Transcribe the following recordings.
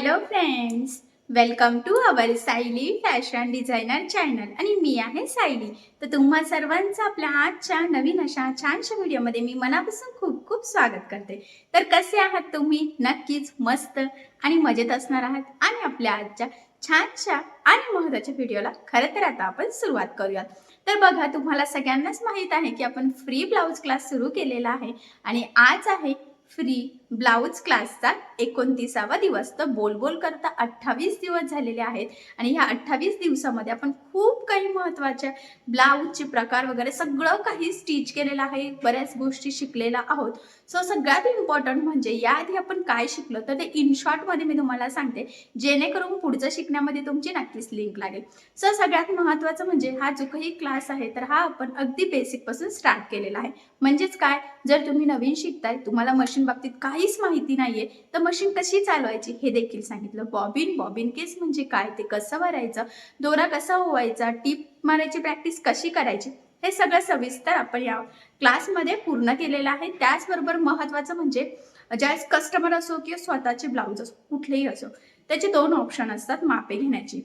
Hello friends welcome to our Sayali fashion designer channel आणि मी आहे सायली तर तुम्हा सर्वांचं आपल्या आजच्या नवीन अशा छानशा व्हिडिओमध्ये मी मनापासून खूप खूप स्वागत करते. तर कसे आहात तुम्ही? नक्कीच मस्त आणि मजेत असणार आहात. आणि आपल्या आजच्या छानशा आणि महत्त्वाच्या व्हिडिओला खरं तर आता आपण सुरुवात करूयात. तर बघा तुम्हाला सगळ्यांनाच माहीत आहे की आपण फ्री ब्लाऊज क्लास सुरू केलेला आहे. आणि आज आहे फ्री ब्लाऊज क्लासचा एकोणतीसावा दिवस. तर बोल बोल करता अठ्ठावीस दिवस झालेले आहेत. आणि ह्या अठ्ठावीस दिवसामध्ये आपण खूप काही महत्त्वाच्या ब्लाऊजचे प्रकार वगैरे सगळं काही स्टिच केलेलं आहे. बऱ्याच गोष्टी शिकलेल्या आहोत. सो सगळ्यात इम्पॉर्टंट म्हणजे याआधी आपण काय शिकलो? तर ते इन शॉर्टमध्ये मी तुम्हाला सांगते. जेणेकरून पुढचं शिकण्यामध्ये तुमची नक्कीच लिंक लागेल. सो सगळ्यात महत्त्वाचं म्हणजे हा जो काही क्लास आहे तर हा आपण अगदी बेसिकपासून स्टार्ट केलेला आहे. म्हणजेच काय? जर तुम्ही नवीन शिकताय तुम्हाला मशीन बाबतीत काय काहीच माहिती नाहीये. तर मशीन कशी चालवायची हे देखील सांगितलं. बॉबिन बॉबिन केस म्हणजे काय? ते कसं भरायचं? दोरा कसा होवायचा टीप मारायची प्रॅक्टिस कशी करायची? हे सगळं सविस्तर आपण या क्लासमध्ये पूर्ण केलेलं आहे. त्याचबरोबर महत्त्वाचं म्हणजे ज्यावेळेस कस्टमर असो किंवा स्वतःचे ब्लाऊज असो कुठलेही असो त्याचे दोन ऑप्शन असतात मापे घेण्याची.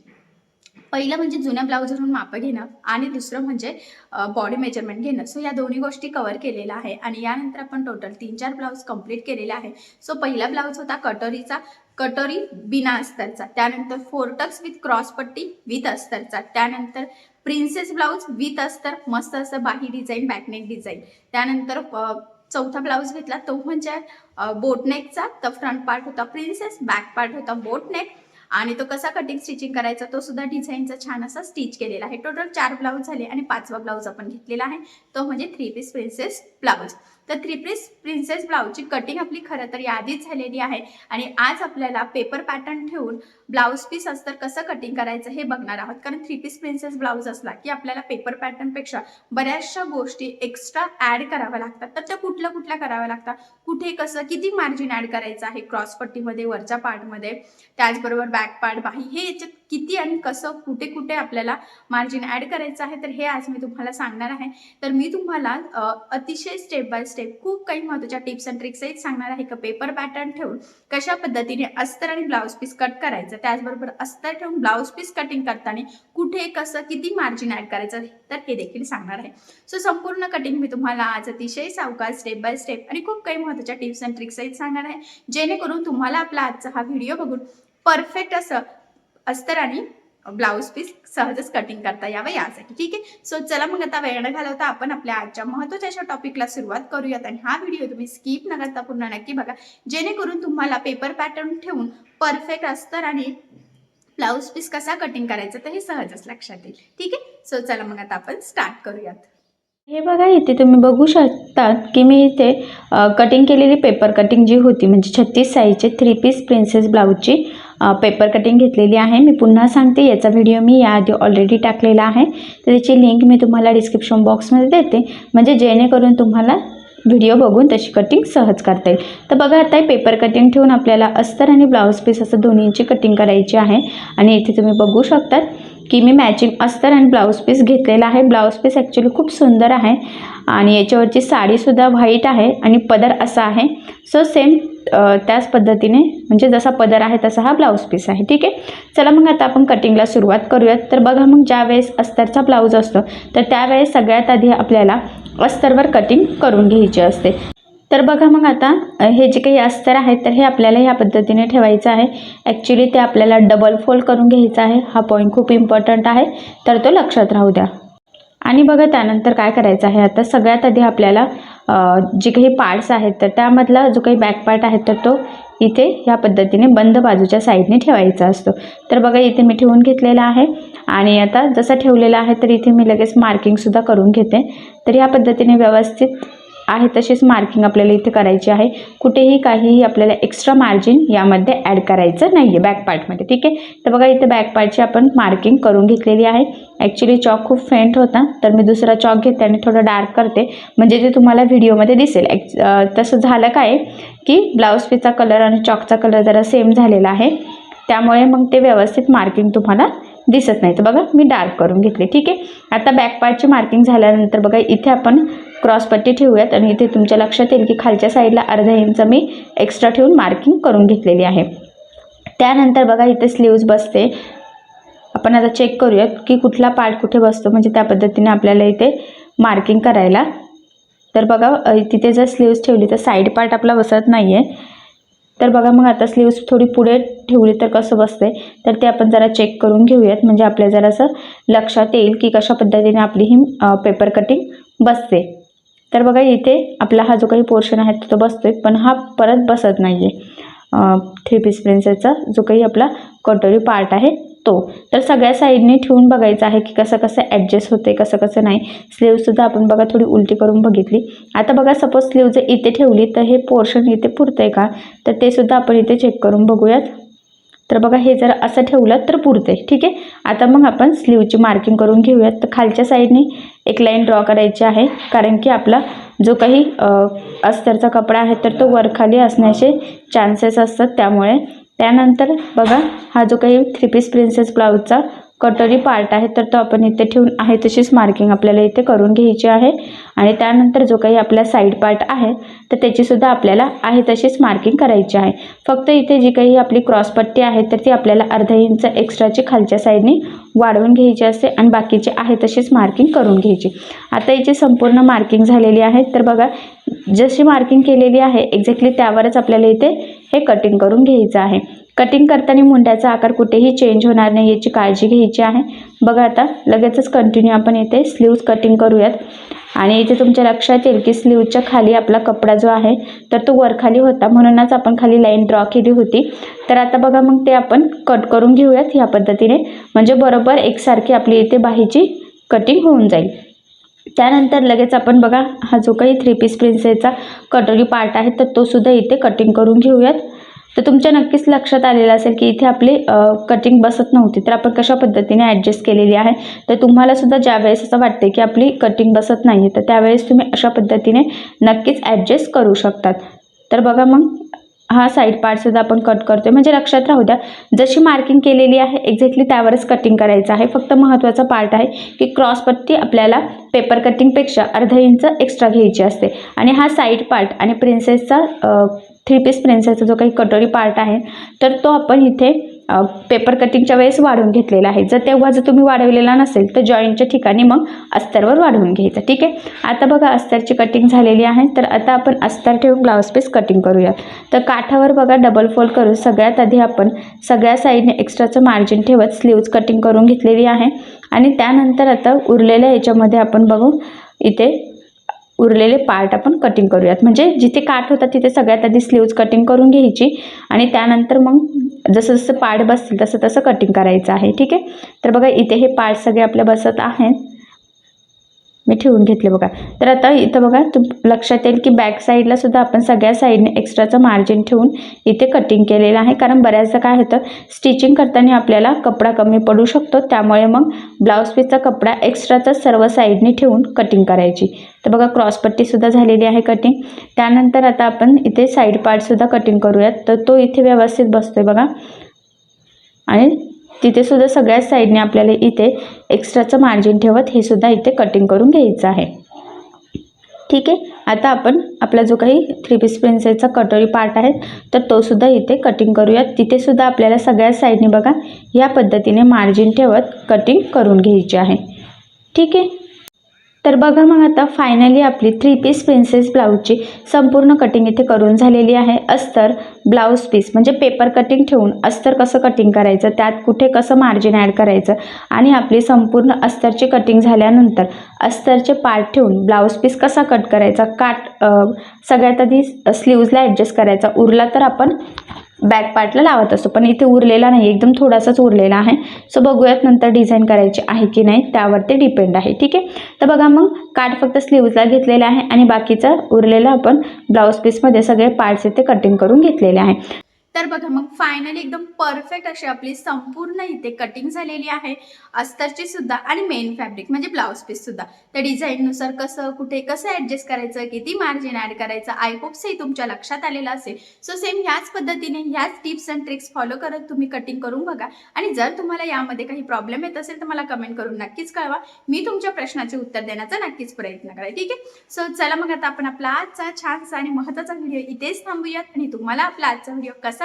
पहिलं म्हणजे जुन्या ब्लाऊजवरून मापं घेणं आणि दुसरं म्हणजे बॉडी मेजरमेंट घेणं. सो या दोन्ही गोष्टी कवर केलेल्या आहे आणि यानंतर आपण टोटल तीन चार ब्लाऊज कंप्लीट केलेला आहे. सो पहिला ब्लाऊज होता कटोरीचा. कटोरी बिना अस्तरचा. त्यानंतर फोरटक्स विथ क्रॉस पट्टी विथ अस्तरचा. त्यानंतर प्रिन्सेस ब्लाऊज विथ अस्तर. मस्त असं बाही डिझाईन बॅकनेक डिझाईन त्यानंतर चौथा ब्लाऊज घेतला. तो म्हणजे बोटनेकचा तर फ्रंट पार्ट होता प्रिन्सेस बॅक पार्ट होता बोटनेक आणि तो कसा कटिंग स्टिचिंग करायचा तो सुद्धा डिझाईनचा छान असा स्टिच केलेला आहे. टोटल चार ब्लाऊज झाले आणि पाचवा ब्लाऊज आपण घेतलेला आहे. तो म्हणजे थ्री पीस प्रिन्सेस ब्लाऊज तर थ्री पीस प्रिन्सेस ब्लाऊजची कटिंग आपली खरं तर यादीच झालेली आहे. आणि आज आपल्याला पेपर पॅटर्न ठेवून ब्लाऊज पीस असतं कसं कटिंग करायचं हे बघणार आहोत. कारण थ्री पीस प्रिन्सेस ब्लाऊज असला की आपल्याला पेपर पॅटर्नपेक्षा बऱ्याचशा गोष्टी एक्स्ट्रा ॲड कराव्या लागतात. तर त्या कुठल्या कुठल्या कराव्या लागतात? कुठे कसं किती मार्जिन ॲड करायचं आहे? क्रॉस पट्टीमध्ये वरच्या पार्टमध्ये त्याचबरोबर बॅक पार्ट बाही हे याच्यात किती आणि कसं कुठे कुठे आपल्याला मार्जिन ॲड करायचं आहे तर हे आज मी तुम्हाला सांगणार आहे. तर मी तुम्हाला अतिशय स्टेप बाय स्टेप खूप काही महत्त्वाच्या टिप्स अँड ट्रिक्सही सांगणार आहे. का पेपर पॅटर्न ठेवून कशा पद्धतीने अस्तर आणि ब्लाऊज पीस कट करायचं त्याचबरोबर अस्तर ठेवून ब्लाऊज पीस कटिंग करताना कुठे कसं किती मार्जिन ॲड करायचं तर हे देखील सांगणार आहे. सो संपूर्ण कटिंग मी तुम्हाला आज अतिशय सावकाश स्टेप बाय स्टेप आणि खूप काही महत्त्वाच्या टिप्स अँड ट्रिक्सही सांगणार आहे. जेणेकरून तुम्हाला आपला आजचा हा व्हिडिओ बघून परफेक्ट असं अस्तर आणि ब्लाऊज पीस सहजच कटिंग करता यावं यासाठी. ठीक आहे? सो चला मग आता वेळ न घालवता आपण आपल्या आजच्या महत्त्वाच्या अशा टॉपिकला सुरुवात करूयात आणि हा व्हिडिओ तुम्ही स्किप न करता पूर्ण नक्की बघा. जेणेकरून तुम्हाला पेपर पॅटर्न ठेवून परफेक्ट अस्तर आणि ब्लाऊज पीस कसा कटिंग करायचा तर हे सहजच लक्षात येईल. ठीक आहे? सो चला मग आता आपण स्टार्ट करूयात. हे बघा इथे तुम्ही बघू शकतात की मी इथे कटिंग केलेली पेपर कटिंग जी होती म्हणजे छत्तीस साईजचे थ्री पीस प्रिन्सेस ब्लाऊजची पेपर कटिंग घेतलेली आहे. मी पुन्हा सांगते याचा व्हिडिओ मी याआधी ऑलरेडी टाकलेला आहे. तर त्याची लिंक मी तुम्हाला डिस्क्रिप्शन बॉक्समध्ये देते. म्हणजे जेणेकरून तुम्हाला व्हिडिओ बघून तशी कटिंग सहज करता येईल. तर बघा आता हे पेपर कटिंग ठेवून आपल्याला अस्तर आणि ब्लाऊज पीस असं दोन्हींची कटिंग करायची आहे. आणि इथे तुम्ही बघू शकतात की मी मॅचिंग अस्तर आणि ब्लाऊज पीस घेतलेला आहे. ब्लाऊज पीस ॲक्च्युली खूप सुंदर आहे. आणि याच्यावरची साडीसुद्धा व्हाईट आहे आणि पदर असा आहे. सो सेम त्याच पद्धतीने म्हणजे जसा पदर आहे तसा हा ब्लाऊज पीस आहे. ठीक आहे? चला मग आता आपण कटिंगला सुरुवात करूयात. तर बघा मग ज्या वेळेस अस्तरचा ब्लाऊज असतो तर त्यावेळेस सगळ्यात आधी आपल्याला अस्तरवर कटिंग करून घ्यायची असते. तर बघा मग आता हे जे काही अस्तर आहे तर हे आपल्याला ह्या पद्धतीने ठेवायचं आहे. ॲक्च्युली ते आपल्याला डबल फोल्ड करून घ्यायचा आहे. हा पॉईंट खूप इम्पॉर्टंट आहे. तर तो लक्षात राहू द्या. आणि बघा त्यानंतर काय करायचं आहे? आता सगळ्यात आधी आपल्याला जे काही पार्ट्स आहेत तर त्यामधला जो काही बॅक पार्ट आहे तर तो इथे ह्या पद्धतीने बंद बाजूच्या साईडने ठेवायचा असतो. तर बघा इथे मी ठेवून घेतलेला आहे. आणि आता जसं ठेवलेलं आहे तर इथे मी लगेच मार्किंगसुद्धा करून घेते. तर ह्या पद्धतीने व्यवस्थित आहे तशीच मार्किंग आपल्याला इथे करायची आहे. कुठेही काहीही आपल्याला एक्स्ट्रा मार्जिन यामध्ये ॲड करायचं नाही आहे बॅक पार्टमध्ये ठीक आहे? तर बघा इथे बॅक पार्टची आपण मार्किंग करून घेतलेली आहे. ॲक्च्युली चॉक खूप फेंट होता तर मी दुसरा चॉक घेते आणि थोडं डार्क करते. म्हणजे ते तुम्हाला व्हिडिओमध्ये दिसेल ॲक्च तसं झालं काय की ब्लाऊज पीचा कलर आणि चॉकचा कलर जरा सेम झालेला आहे. त्यामुळे मग ते व्यवस्थित मार्किंग तुम्हाला दिसत नाही. तर बघा मी डार्क करून घेतले ठीक आहे? आता बॅक पार्टची मार्किंग झाल्यानंतर बघा इथे आपण क्रॉसपट्टी ठेवूयात आणि इथे तुमच्या लक्षात येईल की खालच्या साईडला अर्धा इंच मी एक्स्ट्रा ठेवून मार्किंग करून घेतलेली आहे. त्यानंतर बघा इथे स्लीव्ज बसते. आपण आता चेक करूयात की कुठला पार्ट कुठे बसतो म्हणजे त्या पद्धतीने आपल्याला इथे मार्किंग करायला. तर बघा तिथे जर स्लीव्ज ठेवली तर साईड पार्ट आपला बसत नाही आहे तर बघा मग आता स्लीव्ज थोडी पुढे ठेवली तर कसं बसते तर ते आपण जरा चेक करून घेऊयात. म्हणजे आपल्या जरासं लक्षात येईल की कशा पद्धतीने आपली ही पेपर कटिंग बसते. तर बघा इथे आपला हा जो काही पोर्शन आहे तो बसतोय पण हा परत बसत नाही आहे थ्री पीस प्रिन्सेसचा जो काही आपला कटोरी पार्ट आहे तो. तर सगळ्या साईडने ठेवून बघायचं आहे की कसं कसं ॲडजस्ट होते कसं कसं नाही. स्लीवसुद्धा आपण बघा थोडी उलटी करून बघितली. आता बघा सपोज स्लीव जर इथे ठेवली तर हे पोर्शन इथे पुरतं आहे का? तर ते सुद्धा आपण इथे चेक करून बघूयात. तर बघा हे जर असं ठेवलं तर पुरते ठीक आहे? आता मग आपण स्लीवची मार्किंग करून घेऊयात. तर खालच्या साईडने एक लाईन ड्रॉ करायची आहे. कारण की आपला जो काही अस्तरचा कपडा आहे तर तो वरखाली असण्याचे चान्सेस असतात त्यामुळे. त्यानंतर बघा हा जो काही थ्री पीस प्रिन्सेस ब्लाऊजचा कटोरी पार्ट आहे तर तो आपण इथे ठेवून आहे तशीच मार्किंग आपल्याला इथे करून घ्यायची आहे. आणि त्यानंतर जो काही आपला साईड पार्ट आहे तर त्याचीसुद्धा आपल्याला आहे तशीच मार्किंग करायची आहे. फक्त इथे जी काही आपली क्रॉसपट्टी आहे तर ती आपल्याला अर्धा इंच एक्स्ट्राची खालच्या साईडने वाढवून घ्यायची असते आणि बाकीची आहे तशीच मार्किंग करून घ्यायची. आता याची संपूर्ण मार्किंग झालेली आहे तर बघा जशी मार्किंग केलेली आहे एक्झॅक्टली त्यावरच आपल्याला इथे हे कटिंग करून घ्यायचं आहे. कटिंग करताना मुंड्याचा आकार कुठेही चेंज होणार नाही याची काळजी घ्यायची आहे. बघा आता लगेचच कंटिन्यू आपण इथे स्लीव्ज कटिंग करूयात. आणि इथे तुमच्या लक्षात येईल की स्लीवच्या खाली आपला कपडा जो आहे तर तो वरखाली होता. म्हणूनच आपण खाली लाईन ड्रॉ केली होती. तर आता बघा मग ते आपण कट करून घेऊयात ह्या पद्धतीने. म्हणजे बरोबर एकसारखी आपली इथे बाहीची कटिंग होऊन जाईल. त्यानंतर लगेच आपण बघा हा जो काही थ्री पीस प्रिन्सेसचा कटोरी पार्ट आहे तर तो सुद्धा इथे कटिंग करून घेऊयात. तर तुमच्या नक्कीच लक्षात आलेलं असेल की इथे आपली कटिंग बसत नव्हती. तर आपण कशा पद्धतीने ॲडजस्ट केलेली आहे? तर तुम्हाला सुद्धा ज्यावेळेस असं वाटते की आपली कटिंग बसत नाही तर त्यावेळेस तुम्ही अशा पद्धतीने नक्कीच ॲडजस्ट करू शकतात. तर बघा मग हा साईड पार्टसुद्धा आपण कट करतोय. म्हणजे लक्षात राहू द्या जशी मार्किंग केलेली आहे एक्झॅक्टली त्यावरच कटिंग करायचं आहे. फक्त महत्त्वाचा पार्ट आहे की क्रॉसपट्टी आपल्याला पेपर कटिंगपेक्षा अर्धा इंच एक्स्ट्रा घ्यायची असते. आणि हा साईड पार्ट आणि प्रिन्सेसचा थ्री पीस प्रिन्सेसचा जो काही कटोरी पार्ट आहे तर तो आपण इथे पेपर कटिंगच्या वेळेस वाढवून घेतलेला आहे. जर तेव्हा जर तुम्ही वाढवलेला नसेल तर जॉईंटच्या ठिकाणी मग अस्तरवर वाढवून घ्यायचं. ठीक आहे? आता बघा अस्तरची कटिंग झालेली आहे. तर आता आपण अस्तर ठेवून ब्लाऊज पीस कटिंग करूयात. तर काठावर बघा डबल फोल्ड करून सगळ्यात आधी आपण सगळ्या साईडने एक्स्ट्राचं मार्जिन ठेवत स्लीव्ज कटिंग करून घेतलेली आहे. आणि त्यानंतर आता उरलेल्या याच्यामध्ये आपण बघू इथे उरलेले पार्ट आपण कटिंग करूयात. म्हणजे जिथे काठ होता तिथे सगळ्यात आधी स्लीव्ज कटिंग करून घ्यायची आणि त्यानंतर मग जसं जसं पार्ट बसतील तसं तसं कटिंग करायचं आहे. ठीक आहे? तर बघा इथे हे पार्ट सगळे आपल्या बसत आहेत. मी ठेवून घेतले बघा. तर आता इथं बघा तुम लक्षात येईल की बॅक साईडला सुद्धा आपण सगळ्या साईडने एक्स्ट्राचं मार्जिन ठेवून इथे कटिंग केलेलं आहे. कारण बऱ्याचदा काय होतं स्टिचिंग करताना आपल्याला कपडा कमी पडू शकतो. त्यामुळे मग ब्लाऊज पीसचा कपडा एक्स्ट्राचा सर्व साईडने ठेवून कटिंग करायची. तर बघा क्रॉसपट्टीसुद्धा झालेली आहे कटिंग त्यानंतर आता आपण इथे साईड पार्टसुद्धा कटिंग करूयात. तर तो इथे व्यवस्थित बसतो आहे बघा. आणि तिथे सुद्धा सगळ्याच साईडने आपल्याला इथे एक्स्ट्राचं मार्जिन ठेवत हे सुद्धा इथे कटिंग करून घ्यायचं आहे. ठीक आहे? आता आपण आपला जो काही थ्री पीस प्रिन्सेसचा कटोरी पार्ट आहे तर तो सुद्धा इथे कटिंग करूयात. तिथे सुद्धा आपल्याला सगळ्याच साईडने बघा या पद्धतीने मार्जिन ठेवत कटिंग करून घ्यायची आहे. ठीक आहे? तर बघा मग आता फायनली आपली थ्री पीस प्रिन्सेस ब्लाऊजची संपूर्ण कटिंग इथे करून झालेली आहे. अस्तर ब्लाऊज पीस म्हणजे पेपर कटिंग ठेवून अस्तर कसं कटिंग करायचं त्यात कुठे कसं मार्जिन ॲड करायचं आणि आपली संपूर्ण अस्तरची कटिंग झाल्यानंतर अस्तरचे पार्ट ठेवून ब्लाऊज पीस कसा कट करायचा काट सगळ्यात आधी स्लीव्जला ॲडजस्ट करायचा. उरला तर आपण बॅक पार्टला लावत असतो. पण इथे उरलेला नाही एकदम थोडासाच उरलेला आहे. सो बघूयात नंतर डिझाईन करायची आहे की नाही. त्यावर ते डिपेंड आहे. ठीक आहे? तर बघा मग काठ फक्त स्लीव्जला घेतलेला आहे आणि बाकीचा उरलेला आपण ब्लाऊज पीसमध्ये सगळे पार्ट्स इथे कटिंग करून घेतलेले आहे. तर बघा मग फायनली एकदम परफेक्ट अशी आपली संपूर्ण इथे कटिंग झालेली आहे. अस्तरची सुद्धा आणि मेन फॅब्रिक म्हणजे ब्लाऊज पीस सुद्धा. त्या डिझाईननुसार कसं कुठे कसं ॲडजस्ट करायचं किती मार्जिन ॲड करायचं आय होप्सही तुमच्या लक्षात आलेलं असेल. सो सेम ह्याच पद्धतीने ह्याच टिप्स अँड ट्रिक्स फॉलो करत तुम्ही कटिंग करून बघा. आणि जर तुम्हाला यामध्ये काही प्रॉब्लेम येत असेल तर मला कमेंट करून नक्कीच कळवा. मी तुमच्या प्रश्नाचे उत्तर देण्याचा नक्कीच प्रयत्न करा ठीक आहे? सो चला मग आता आपण आपला आजचा छानसा आणि महत्त्वाचा व्हिडिओ इथेच थांबूयात. आणि तुम्हाला आपला आजचा व्हिडिओ कसा